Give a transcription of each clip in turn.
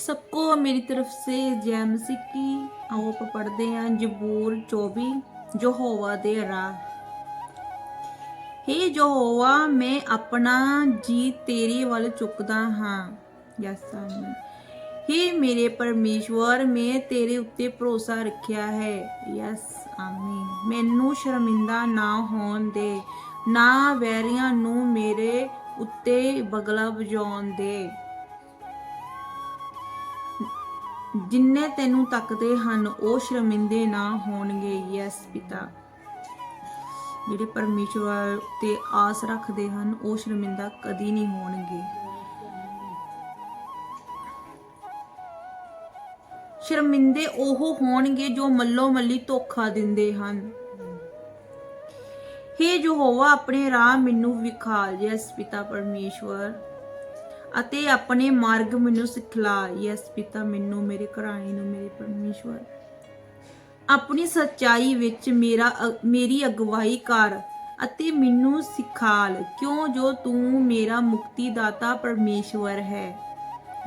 सबको मेरी तरफ से जय मसीह की आओ ਆਪਾਂ ਪੜ੍ਹਦੇ ਹਾਂ ਜਬੂਰ 24 ਯਹੋਵਾ ਦੇ ਰਾਹ हे ਯਹੋਵਾ ਮੈਂ ਆਪਣਾ ਜੀ ਤੇਰੇ ਵੱਲ ਚੁੱਕਦਾ ਹਾਂ ਯਸ ਆਮੀਨ हे ਮੇਰੇ ਪਰਮੇਸ਼ਵਰ ਮੈਂ ਤੇਰੇ ਉੱਤੇ ਭਰੋਸਾ ਰੱਖਿਆ ਹੈ ਯਸ ਆਮੀਨ ਮੈਨੂੰ ਸ਼ਰਮਿੰਦਾ ਨਾ ਹੋਣ ਦੇ ਨਾ ਵੈਰੀਆਂ ਨੂੰ ਮੇਰੇ ਉੱਤੇ ਬਗਲਾ ਵਜਾਉਣ ਦੇ ਜਿੰਨੇ ਤੈਨੂੰ ਤੱਕਦੇ ਹਨ, ਉਹ ਸ਼ਰਮਿੰਦੇ ਨਾ ਹੋਣਗੇ, ਯੈਸ ਪਿਤਾ। ਜਿਹੜੇ ਪਰਮੇਸ਼ਵਰ ਤੇ ਆਸ ਰੱਖਦੇ ਹਨ, ਉਹ ਸ਼ਰਮਿੰਦਾ ਕਦੀ ਨਹੀਂ ਹੋਣਗੇ। ਸ਼ਰਮਿੰਦੇ ਉਹ ਹੋਣਗੇ ਜੋ ਮੱਲੋ ਮੱਲੀ ਧੋਖਾ ਦਿੰਦੇ ਹਨ। ਹੇ ਯਹੋਵਾ, ਆਪਣੇ ਰਾਹ ਮੈਨੂੰ ਵਿਖਾ ਯੈਸ ਪਿਤਾ ਪਰਮੇਸ਼ਵਰ ਅਤੇ ਆਪਣੇ ਮਾਰਗ ਮੈਨੂੰ ਸਿਖਲਾ। ਯੈਸ ਪਿਤਾ, ਮੈਨੂੰ, ਮੇਰੇ ਘਰਾਣੇ ਨੂੰ, ਮੇਰੇ ਪਰਮੇਸ਼ਵਰ। ਆਪਣੀ ਸੱਚਾਈ ਵਿੱਚ ਮੇਰਾ ਮੇਰੀ ਅਗਵਾਈ ਕਰ ਅਤੇ ਮੈਨੂੰ ਸਿਖਾਲ। ਕਿਉਂ? ਜੋ ਤੂੰ ਮੇਰਾ ਮੁਕਤੀ ਦਾਤਾ ਪਰਮੇਸ਼ਵਰ ਹੈ।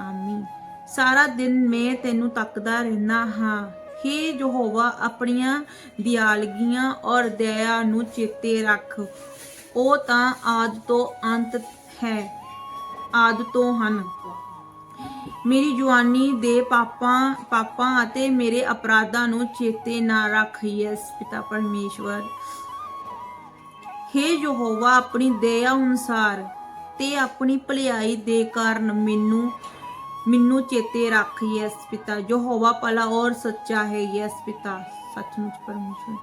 ਆਮੀਨ। ਸਾਰਾ ਦਿਨ ਮੈਂ ਤੈਨੂੰ ਤੱਕਦਾ ਰਹਿਣਾ ਹਾਂ। हे ਯਹੋਵਾ, ਆਪਣੀਆਂ ਦਿਆਲਗੀਆਂ ਔਰ ਦਇਆ ਨੂੰ ਚੇਤੇ ਰੱਖ। ਉਹ ਤਾਂ ਆਦ ਤੋਂ ਅੰਤ ਹੈ। ਆਦ ਤੋਂ ਹਨ। ਮੇਰੀ ਜਵਾਨੀ ਦੇ ਪਾਪਾਂ ਪਾਪਾਂ ਅਤੇ ਮੇਰੇ ਅਪਰਾਧਾਂ ਨੂੰ ਚੇਤੇ ਨਾ ਰੱਖ ਯੈਸ ਪਿਤਾ ਪਰਮੇਸ਼ਵਰ। हे ਯਹੋਵਾ, ਆਪਣੀ ਦਇਆ ਅਨੁਸਾਰ ਤੇ ਆਪਣੀ ਭਲਾਈ ਦੇ ਕਾਰਨ ਮੈਨੂੰ ਮੈਨੂੰ ਚੇਤੇ ਰੱਖ ਯੈਸ ਪਿਤਾ। ਯਹੋਵਾ ਭਲਾ ਔਰ ਸੱਚਾ ਹੈ, ਯੈਸ, ਪਿਤਾ। ਸੱਚਮੁੱਚ ਪਰਮੇਸ਼ਵਰ।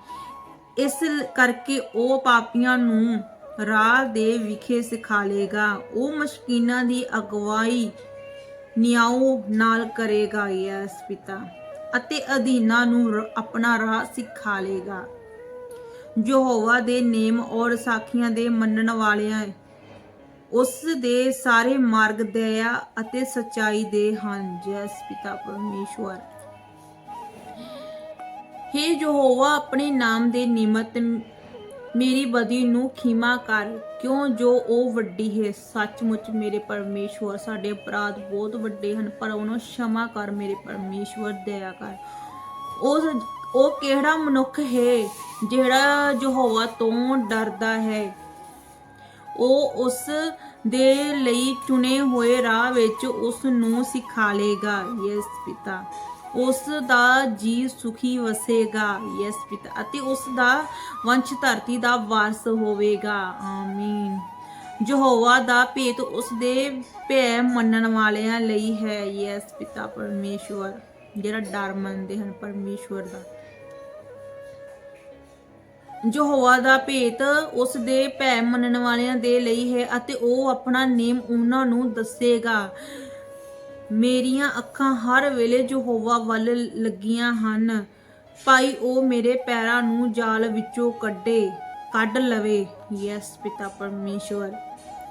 ਇਸ ਕਰਕੇ ਉਹ ਪਾਪੀਆਂ ਨੂੰ ਰਾਹ ਦੇ ਵਿਖੇ ਸਿਖਾਲੇਗਾ ਉਹ ਮਸ਼ਕੀਨਾਂ ਦੀ ਅਗਵਾਈ ਨਿਆਉ ਨਾਲ ਕਰੇਗਾ, ਯੈਸ ਪਿਤਾ, ਅਤੇ ਅਧੀਨਾ ਨੂੰ ਆਪਣਾ ਰਾਹ ਸਿਖਾਲੇਗਾ ਯਹੋਵਾ ਦੇ ਨੇਮ ਔਰ ਸਾਖੀਆਂ ਦੇ ਮੰਨਣ ਵਾਲਿਆਂ ਉਸ ਦੇ ਸਾਰੇ ਮਾਰਗ ਦਇਆ ਅਤੇ ਸਚਾਈ ਦੇ ਹਨ ਜੈਸ ਪਿਤਾ ਪਰਮੇਸ਼ਵਰ। ਹੇ ਯਹੋਵਾ, ਆਪਣੇ ਨਾਮ ਦੇ ਨਿਮਤ ਮੇਰੀ ਬਦੀ ਨੂੰ ਖੀਮਾ ਕਰ। ਕਿਉਂ ਜੋ ਉਹ ਵੱਡੀ ਹੈ, ਸੱਚਮੁੱਚ ਮੇਰੇ ਪਰਮੇਸ਼ਵਰ ਸਾਡੇ ਅਪਰਾਧ ਬਹੁਤ ਵੱਡੇ ਹਨ, ਪਰ ਉਹਨੂੰ ਸ਼ਮਾ ਕਰ ਮੇਰੇ ਪਰਮੇਸ਼ਵਰ, ਦਇਆ ਕਰ। ਉਸ, ਉਹ ਕਿਹੜਾ ਮਨੁੱਖ ਹੈ ਜਿਹੜਾ ਯਹੋਵਾ ਤੋਂ ਡਰਦਾ ਹੈ? ਉਹ ਉਸ ਦੇ ਲਈ ਚੁਣੇ ਹੋਏ ਰਾਹ ਵਿੱਚ ਉਸ ਨੂੰ ਸਿਖਾ ਲੇਗਾ ਯਸ ਪਿਤਾ। ਉਸ ਦਾ ਜੀ ਸੁਖੀ ਵਸੇਗਾ, ਯੈਸ ਪਿਤਾ, ਅਤੇ ਉਸ ਦਾ ਵੰਸ਼ ਧਰਤੀ ਦਾ ਵਾਰਸ ਹੋਵੇਗਾ, ਆਮੀਨ। ਯਹੋਵਾ ਦਾ ਭੇਤ ਉਸ ਦੇ ਭੈ ਮੰਨਣ ਵਾਲਿਆਂ ਲਈ ਹੈ, ਯੈਸ ਪਿਤਾ, ਪਰਮੇਸ਼ਵਰ। ਜਿਹੜਾ ਡਰ ਮੰਨਦੇ ਹਨ, ਪਰਮੇਸ਼ਵਰ ਦਾ। ਯਹੋਵਾ ਦਾ ਭੇਤ ਉਸ ਦੇ ਭੈ ਮੰਨਣ ਵਾਲਿਆਂ ਦੇ ਲਈ ਹੈ, ਅਤੇ ਉਹ ਆਪਣਾ ਨੇਮ ਉਹਨਾਂ ਨੂੰ ਦੱਸੇਗਾ। ਮੇਰੀਆਂ ਅੱਖਾਂ ਹਰ ਵੇਲੇ ਯਹੋਵਾ ਵੱਲ ਲੱਗੀਆਂ ਹਨ। ਭਾਈ, ਉਹ ਮੇਰੇ ਪੈਰਾਂ ਨੂੰ ਜਾਲ ਵਿੱਚੋਂ ਕੱਢੇ, ਕੱਢ ਲਵੇ। ਯੈਸ, ਪਿਤਾ ਪਰਮੇਸ਼ਵਰ।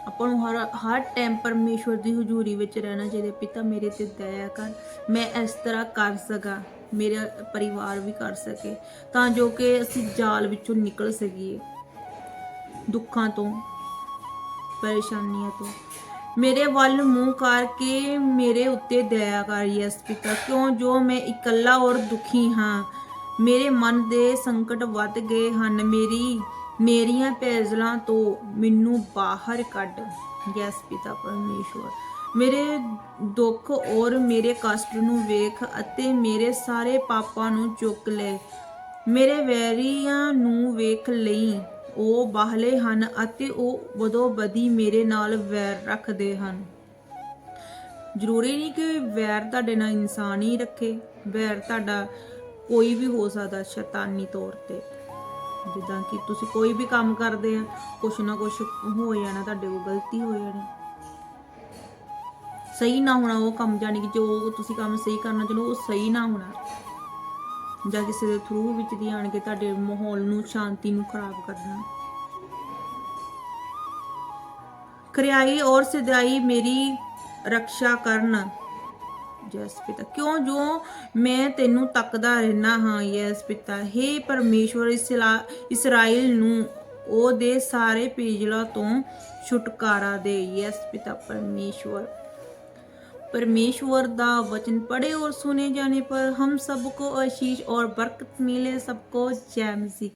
ਆਪਾਂ ਨੂੰ ਹਰ ਹਰ ਟਾਈਮ ਪਰਮੇਸ਼ਵਰ ਦੀ ਹਜ਼ੂਰੀ ਵਿੱਚ ਰਹਿਣਾ ਚਾਹੀਦਾ। ਪਿਤਾ, ਮੇਰੇ ਤੇ ਦਇਆ ਕਰ। ਮੈਂ ਇਸ ਤਰ੍ਹਾਂ ਕਰ ਸਕਾਂ, ਮੇਰਾ ਪਰਿਵਾਰ ਵੀ ਕਰ ਸਕੇ, ਤਾਂ ਜੋ ਕਿ ਅਸੀਂ ਜਾਲ ਵਿੱਚੋਂ ਨਿਕਲ ਸਕੀਏ। ਦੁੱਖਾਂ ਤੋਂ, ਪਰੇਸ਼ਾਨੀਆਂ ਤੋਂ। ਮੇਰੇ ਵੱਲ ਮੂੰਹ ਕਰਕੇ ਮੇਰੇ ਉੱਤੇ ਦਇਆ ਕਰ ਯੈਸ ਪਿਤਾ। ਕਿਉਂ? ਜੋ ਮੈਂ ਇਕੱਲਾ ਔਰ ਦੁਖੀ ਹਾਂ, ਮੇਰੇ ਮਨ ਦੇ ਸੰਕਟ ਵੱਧ ਗਏ ਹਨ। ਮੇਰੀ, ਮੇਰੀਆਂ ਪੈਜ਼ਲਾਂ ਤੋਂ ਮੈਨੂੰ ਬਾਹਰ ਕੱਢ ਯਸ ਪਿਤਾ ਪਰਮੇਸ਼ਵਰ। ਮੇਰੇ ਦੁੱਖ ਔਰ ਮੇਰੇ ਕਸ਼ਟ ਨੂੰ ਵੇਖ ਅਤੇ ਮੇਰੇ ਸਾਰੇ ਪਾਪਾਂ ਨੂੰ ਚੁੱਕ ਲੈ। ਮੇਰੇ ਵੈਰੀਆਂ ਨੂੰ ਵੇਖ ਲਈ। ਉਹ ਬਾਹਲੇ ਹਨ ਅਤੇ ਉਹ ਬਦੋ ਬਦੀ ਮੇਰੇ ਨਾਲ ਵੈਰ ਰੱਖਦੇ ਹਨ। ਜ਼ਰੂਰੀ ਨਹੀਂ ਕਿ ਵੈਰ ਤੁਹਾਡੇ ਨਾਲ ਇਨਸਾਨ ਹੀ ਰੱਖੇ। ਵੈਰ ਤੁਹਾਡਾ ਕੋਈ ਵੀ ਹੋ ਸਕਦਾ ਸ਼ੈਤਾਨੀ ਤੌਰ ਤੇ। ਜਿੱਦਾਂ ਕਿ ਤੁਸੀਂ ਕੋਈ ਵੀ ਕੰਮ ਕਰਦੇ ਆ, ਕੁਛ ਨਾ ਕੁਛ ਹੋ ਜਾਣਾ, ਤੁਹਾਡੇ ਕੋਲ ਗਲਤੀ ਹੋ ਜਾਣੀ। ਸਹੀ ਨਾ ਹੋਣਾ ਉਹ ਕੰਮ ਜਾਨੀ ਕਿ ਜੋ ਤੁਸੀਂ ਕੰਮ ਸਹੀ ਕਰਨਾ ਚਾਹੁੰਦੇ ਉਹ ਸਹੀ ਨਾ ਹੋਣਾ। ਜਾਂ ਕਿਸੇ ਦੇ ਥਰੂ ਵਿੱਚ ਦੀ ਆਣ ਕੇ ਤੁਹਾਡੇ ਮਾਹੌਲ ਨੂੰ, ਸ਼ਾਂਤੀ ਨੂੰ ਖਰਾਬ ਕਰਨਾ। ਕਰਿਆਈ ਔਰ ਸਦਾਈ ਮੇਰੀ ਰੱਖਿਆ ਕਰਨ। ਯੈਸ ਪਿਤਾ, ਕਿਉਂ? ਜੋ ਮੈਂ ਤੈਨੂੰ ਤੱਕਦਾ ਰਹਿਣਾ ਹਾਂ, ਯੈਸ ਪਿਤਾ। हे ਪਰਮੇਸ਼ਵਰ, ਇਸਲਾ- ਇਸਰਾਇਲ ਨੂੰ ਉਹਦੇ ਸਾਰੇ ਪੀਜਲਾ ਤੋਂ ਛੁਟਕਾਰਾ ਦੇ, ਯੈਸ ਪਿਤਾ ਪਰਮੇਸ਼ਵਰ। परमेश्वर दा वचन पढ़े और सुने जाने पर हम सबको आशीष और बरकत मिले सबको जय मसीह